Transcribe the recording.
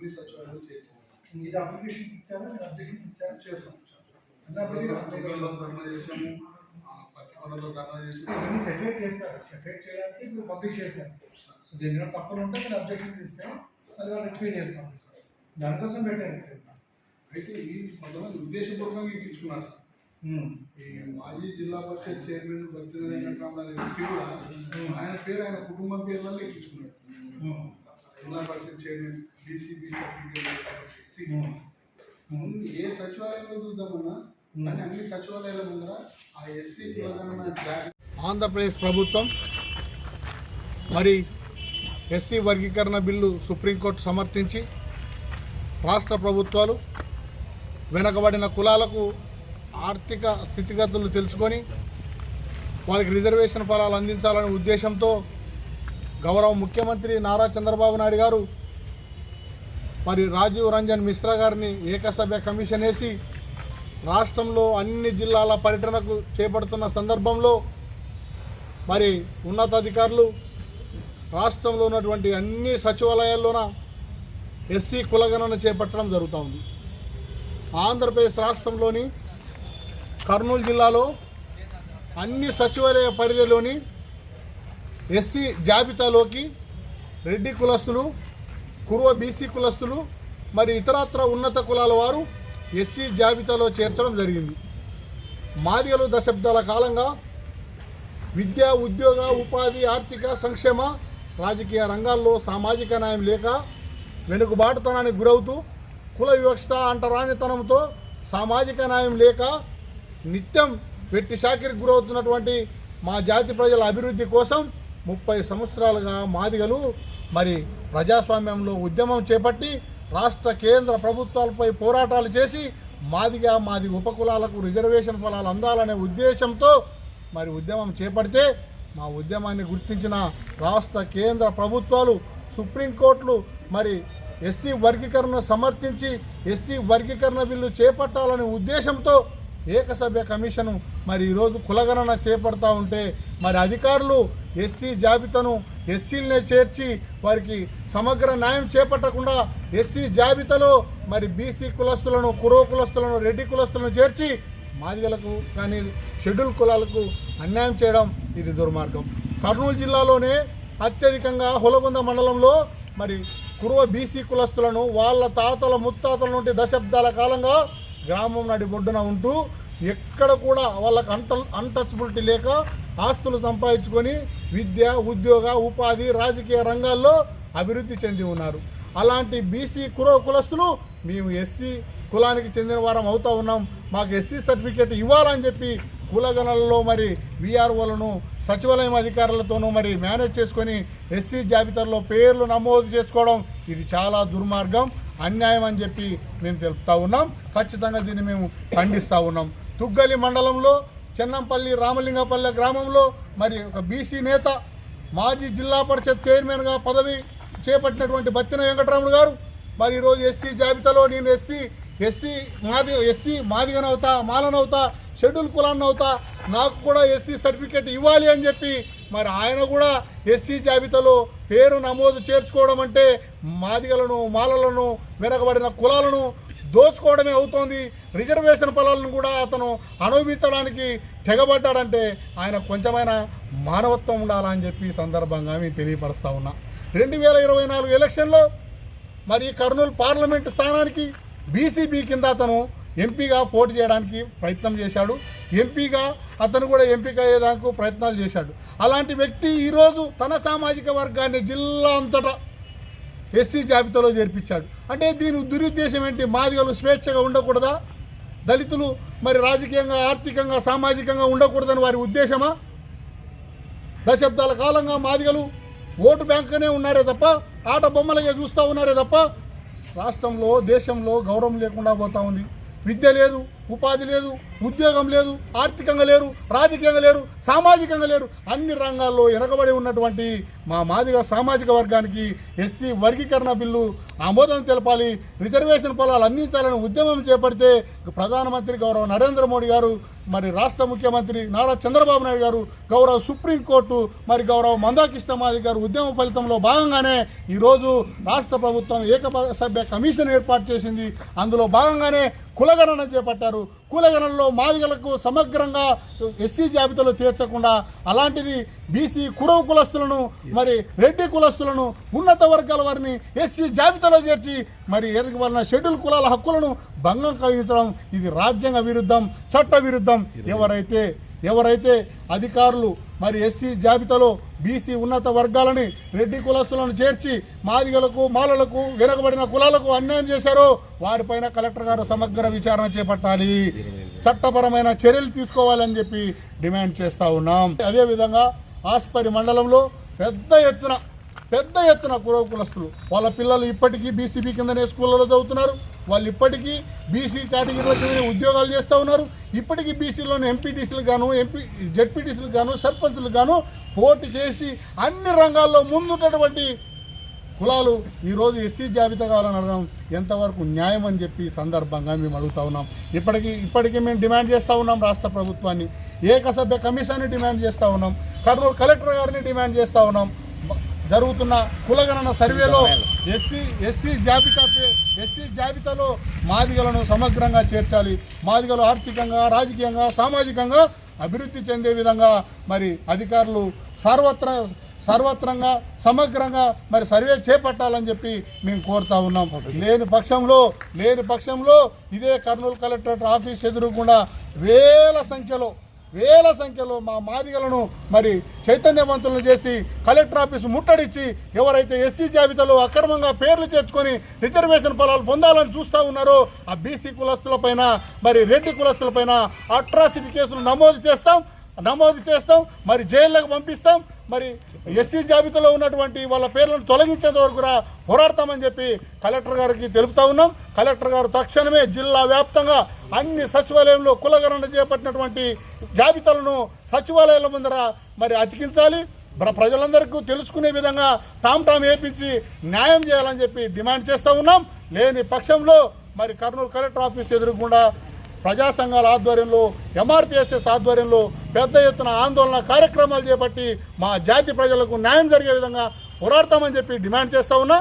అన్ని సచివాలయాలు చేసేస్తాం ఇది అప్లికేషన్ ఇచ్చారా మీరు అప్లికేషన్ మీరు దుర్గంలో ధర్నా చేసాము పత్తికొండలో ధర్నా చేసాము ఇవన్నీ సెటిల్ చేస్తారు. సెటిల్ చేయడానికి ఇప్పుడు పబ్లిష్ చేశారు. సో దీని తప్పులు ఉంటే మీరు అబ్జెక్షన్ ఇస్తే అది వాళ్ళు రిక్వైర్ చేస్తాం. దానికోసం పెట్టారు. అయితే ఈ కొంతమంది ఉద్దేశపూర్వకంగా ఎక్కించుకున్నారు సార్. ఉమ్. ఈ మాజీ జిల్లా పరిషత్ చైర్మన్ భక్తి వ్యక్తి కూడా ఆయన పేరు ఆయన కుటుంబం పేర్లలో ఎక్కించుకున్నాడు. ఉమ్. జిల్లా పరిషత్ చైర్మన్ డీసీబీ వ్యక్తి ఉమ్. ముందు ఏ సచివాలయంలో చూద్దామన్నా కానీ అన్ని సచివాలయాల ముందర ఆ ఎస్సీ ఆంధ్రప్రదేశ్ ప్రభుత్వం మరి ఎస్సీ వర్గీకరణ బిల్లు సుప్రీంకోర్టు సమర్థించి రాష్ట్ర ప్రభుత్వాలు వెనకబడిన కులాలకు ఆర్థిక స్థితిగతులు తెలుసుకొని వారికి రిజర్వేషన్ ఫలాలు అందించాలనే ఉద్దేశంతో గౌరవ ముఖ్యమంత్రి నారా చంద్రబాబు నాయుడు గారు మరి రాజీవ్ రంజన్ మిశ్రా గారిని ఏకసభ్య కమిషన్ వేసి రాష్ట్రంలో అన్ని జిల్లాల పర్యటనకు చేపడుతున్న సందర్భంలో మరి ఉన్నతాధికారులు రాష్ట్రంలో ఉన్నటువంటి అన్ని సచివాలయాల్లోన ఎస్సీ కులగణన చేపట్టడం జరుగుతూ ఉంది ఆంధ్రప్రదేశ్ రాష్ట్రంలోని కర్నూలు జిల్లాలో అన్ని సచివాలయ పరిధిలోని ఎస్సీ జాబితాలోకి రెడ్డి కులస్తులు కురువ బీసీ కులస్తులు మరి ఇతరత్ర ఉన్నత కులాల వారు ఎస్సీ జాబితాలో చేర్చడం జరిగింది. మాదిగలు దశాబ్దాల కాలంగా విద్య ఉద్యోగ ఉపాధి ఆర్థిక సంక్షేమ రాజకీయ రంగాల్లో సామాజిక న్యాయం లేక వెనుకబాటుతనానికి గురవుతూ కుల వివక్షత అంటరానితనంతో సామాజిక న్యాయం లేక నిత్యం వెట్టి షాకిరికి గురవుతున్నటువంటి మా జాతి ప్రజల అభివృద్ధి కోసం ముప్పై సంవత్సరాలుగా మాదిగలు మరి ప్రజాస్వామ్యంలో ఉద్యమం చేపట్టి రాష్ట్ర కేంద్ర ప్రభుత్వాలపై పోరాటాలు చేసి మాదిగా మాది ఉపకులాలకు రిజర్వేషన్ ఫలాలు అందాలనే ఉద్దేశంతో మరి ఉద్యమం చేపడితే మా ఉద్యమాన్ని గుర్తించిన రాష్ట్ర కేంద్ర ప్రభుత్వాలు సుప్రీంకోర్టులు మరి ఎస్సీ వర్గీకరణ సమర్థించి ఎస్సీ వర్గీకరణ బిల్లు చేపట్టాలనే ఉద్దేశంతో ఏకసభ్య కమిషను మరి ఈరోజు కులగణన చేపడతా ఉంటే మరి అధికారులు ఎస్సీ జాబితాను ఎస్సీలనే చేర్చి వారికి సమగ్ర న్యాయం చేపట్టకుండా ఎస్సీ జాబితాలో మరి బీసీ కులస్తులను కురో కులస్తులను రెడ్డి కులస్తులను చేర్చి మాదిగలకు కానీ షెడ్యూల్ కులాలకు అన్యాయం చేయడం ఇది దుర్మార్గం. కర్నూలు జిల్లాలోనే అత్యధికంగా హొలగొంద మండలంలో మరి కురువ బీసీ కులస్తులను వాళ్ళ తాతల ముత్తాతల నుండి దశాబ్దాల కాలంగా గ్రామం నాటి బొడ్డున ఉంటూ ఎక్కడ కూడా వాళ్ళకి అంట అన్టచబిలిటీ లేక ఆస్తులు సంపాదించుకొని విద్య ఉద్యోగ ఉపాధి రాజకీయ రంగాల్లో అభివృద్ధి చెంది ఉన్నారు. అలాంటి బీసీ కురో కులస్తులు మేము ఎస్సీ కులానికి చెందిన వారం అవుతా ఉన్నాం. మాకు ఎస్సీ సర్టిఫికేట్ ఇవ్వాలని చెప్పి కులగణలలో మరి విఆర్ఓలను సచివాలయం అధికారులతోనూ మరి మేనేజ్ చేసుకొని ఎస్సీ జాబితాలో పేర్లు నమోదు చేసుకోవడం ఇది చాలా దుర్మార్గం. అన్యాయం అని చెప్పి మేము తెలుపుతా ఉన్నాం. ఖచ్చితంగా దీన్ని మేము ఖండిస్తూ ఉన్నాం. తుగ్గలి మండలంలో చెన్నంపల్లి రామలింగపల్లె గ్రామంలో మరి ఒక బీసీ నేత మాజీ జిల్లా పరిషత్ చైర్మన్గా పదవి చేపట్టినటువంటి బత్తిన వెంకటరాముడు గారు మరి ఈరోజు ఎస్సీ జాబితాలో నేను ఎస్సీ ఎస్సీ మాది ఎస్సీ మాదిగనవుతా మాలనవుతా షెడ్యూల్ కులాన్ని అవుతా నాకు కూడా ఎస్సీ సర్టిఫికేట్ ఇవ్వాలి అని చెప్పి మరి ఆయన కూడా ఎస్సీ జాబితాలో పేరు నమోదు చేర్చుకోవడం అంటే మాదిగలను మాలలను వెనకబడిన కులాలను దోచుకోవడమే అవుతోంది. రిజర్వేషన్ పొలాలను కూడా అతను అనుభవించడానికి తెగబడ్డాడంటే ఆయన కొంచెమైనా మానవత్వం ఉండాలని చెప్పి సందర్భంగా మేము తెలియపరుస్తూ ఉన్నా. రెండు వేల ఇరవై నాలుగు ఎలక్షన్లో మరి కర్నూలు పార్లమెంటు స్థానానికి బీసీబీ కింద అతను ఎంపీగా పోటీ చేయడానికి ప్రయత్నం చేశాడు. ఎంపీగా అతను కూడా ఎంపిక అయ్యేదానికి ప్రయత్నాలు చేశాడు. అలాంటి వ్యక్తి ఈరోజు తన సామాజిక వర్గాన్ని జిల్లా అంతటా ఎస్సీ జాబితాలో చేర్పించాడు. అంటే దీని దురుద్దేశం ఏంటి? మాదిగలు స్వేచ్ఛగా ఉండకూడదా? దళితులు మరి రాజకీయంగా ఆర్థికంగా సామాజికంగా ఉండకూడదని వారి ఉద్దేశమా? దశాబ్దాల కాలంగా మాదిగలు ఓటు బ్యాంకునే ఉన్నారే తప్ప ఆట బొమ్మలుగా చూస్తూ ఉన్నారే తప్ప రాష్ట్రంలో దేశంలో గౌరవం లేకుండా పోతా ఉంది. విద్య లేదు ఉపాధి లేదు ఉద్యోగం లేదు ఆర్థికంగా లేరు రాజకీయంగా లేరు సామాజికంగా లేరు అన్ని రంగాల్లో వెనకబడి ఉన్నటువంటి మా మాదిగ సామాజిక వర్గానికి ఎస్సీ వర్గీకరణ బిల్లు ఆమోదం తెలపాలి రిజర్వేషన్ పొలాలు అందించాలని ఉద్యమం చేపడితే ప్రధానమంత్రి గౌరవ నరేంద్ర మోడీ గారు మరి రాష్ట్ర ముఖ్యమంత్రి నారా చంద్రబాబు నాయుడు గారు గౌరవ సుప్రీంకోర్టు మరి గౌరవ మందాకృష్ణ మాది గారు ఉద్యమ ఫలితంలో భాగంగానే ఈరోజు రాష్ట్ర ప్రభుత్వం ఏకసభ్య కమిషన్ ఏర్పాటు చేసింది. అందులో భాగంగానే కులగణన చేపట్టారు. కులగణనలో మాదిగలకు సమగ్రంగా ఎస్సీ జాబితాలో చేర్చకుండా అలాంటిది బీసీ కురవ కులస్తులను మరి రెడ్డి కులస్తులను ఉన్నత వర్గాల వారిని ఎస్సీ జాబితాలో చేర్చి మరి ఎరగబడిన షెడ్యూల్ కులాల హక్కులను భంగం కలిగించడం ఇది రాజ్యాంగ విరుద్ధం చట్ట విరుద్ధం. ఎవరైతే ఎవరైతే అధికారులు మరి ఎస్సీ జాబితాలో బీసీ ఉన్నత వర్గాలని రెడ్డి కులస్తులను చేర్చి మాదిగలకు మాలలకు వెనుకబడిన కులాలకు అన్యాయం చేశారో వారిపైన కలెక్టర్ గారు సమగ్ర విచారణ చేపట్టాలి. చట్టపరమైన చర్యలు తీసుకోవాలని చెప్పి డిమాండ్ చేస్తా ఉన్నాం. అదేవిధంగా ఆస్పరి మండలంలో పెద్ద ఎత్తున పెద్ద ఎత్తున కురవ కులస్తులు వాళ్ళ పిల్లలు ఇప్పటికీ బీసీబీ కిందనే స్కూళ్ళలో చదువుతున్నారు. వాళ్ళు ఇప్పటికీ బీసీ కేటగిరీల కిందనే ఉద్యోగాలు చేస్తూ ఉన్నారు. ఇప్పటికీ బీసీలోని ఎంపీటీసీలు గాను ఎంపీ జెడ్పీటీసీలు గాను సర్పంచులు గాను పోటీ చేసి అన్ని రంగాల్లో ముందున్నటువంటి కులాలు ఈరోజు ఎస్సీ జాబితా కావాలని అడగడం ఎంతవరకు న్యాయం అని చెప్పి సందర్భంగా మేము అడుగుతా ఉన్నాం. ఇప్పటికీ ఇప్పటికీ మేము డిమాండ్ చేస్తూ ఉన్నాం రాష్ట్ర ప్రభుత్వాన్ని. ఏకసభ్య కమిషన్ని డిమాండ్ చేస్తూ ఉన్నాం. కర్నూలు కలెక్టర్ గారిని డిమాండ్ చేస్తూ ఉన్నాం. జరుగుతున్న కులగణన సర్వేలో ఎస్సీ ఎస్సీ జాబితా ఎస్సీ జాబితాలో మాదిగలను సమగ్రంగా చేర్చాలి. మాదిగలు ఆర్థికంగా రాజకీయంగా సామాజికంగా అభివృద్ధి చెందే విధంగా మరి అధికారులు సర్వత్ర సర్వత్రంగా సమగ్రంగా మరి సర్వే చేపట్టాలని చెప్పి మేము కోరుతా ఉన్నాం. లేని పక్షంలో లేని పక్షంలో ఇదే కర్నూలు కలెక్టరేట్ ఆఫీస్ ఎదురుకుండా వేల సంఖ్యలో వేల సంఖ్యలో మా మాదిగలను మరి చైతన్యవంతులను చేసి కలెక్టర్ ఆఫీస్ ముట్టడిచ్చి ఎవరైతే ఎస్సీ జాబితాలో అక్రమంగా పేర్లు చేర్చుకొని రిజర్వేషన్ ఫలాలు పొందాలని చూస్తూ ఉన్నారో ఆ బీసీ కులస్తులపైన మరి రెడ్డి కులస్తులపైన అట్రాసిటీ కేసులు నమోదు చేస్తాం నమోదు చేస్తాం మరి జైల్లోకి పంపిస్తాం మరి ఎస్సీ జాబితాలో ఉన్నటువంటి వాళ్ళ పేర్లను తొలగించేంత వరకు కూడా పోరాడతామని చెప్పి కలెక్టర్ గారికి తెలుపుతా ఉన్నాం. కలెక్టర్ గారు తక్షణమే జిల్లా వ్యాప్తంగా అన్ని సచివాలయంలో కులగరణ చేపట్టినటువంటి జాబితాలను సచివాలయాల ముందర మరి అతికించాలి. ప్రజలందరికీ తెలుసుకునే విధంగా టామ్ టామ్ వేపించి న్యాయం చేయాలని చెప్పి డిమాండ్ చేస్తూ ఉన్నాం. లేని పక్షంలో మరి కర్నూలు కలెక్టర్ ఆఫీస్ ఎదురుకుండా ప్రజా సంఘాల ఆధ్వర్యంలో ఎంఆర్పిఎస్ఎస్ ఆధ్వర్యంలో పెద్ద ఎత్తున ఆందోళన కార్యక్రమాలు చేపట్టి మా జాతి ప్రజలకు న్యాయం జరిగే విధంగా పోరాడతామని చెప్పి డిమాండ్ చేస్తా ఉన్నా.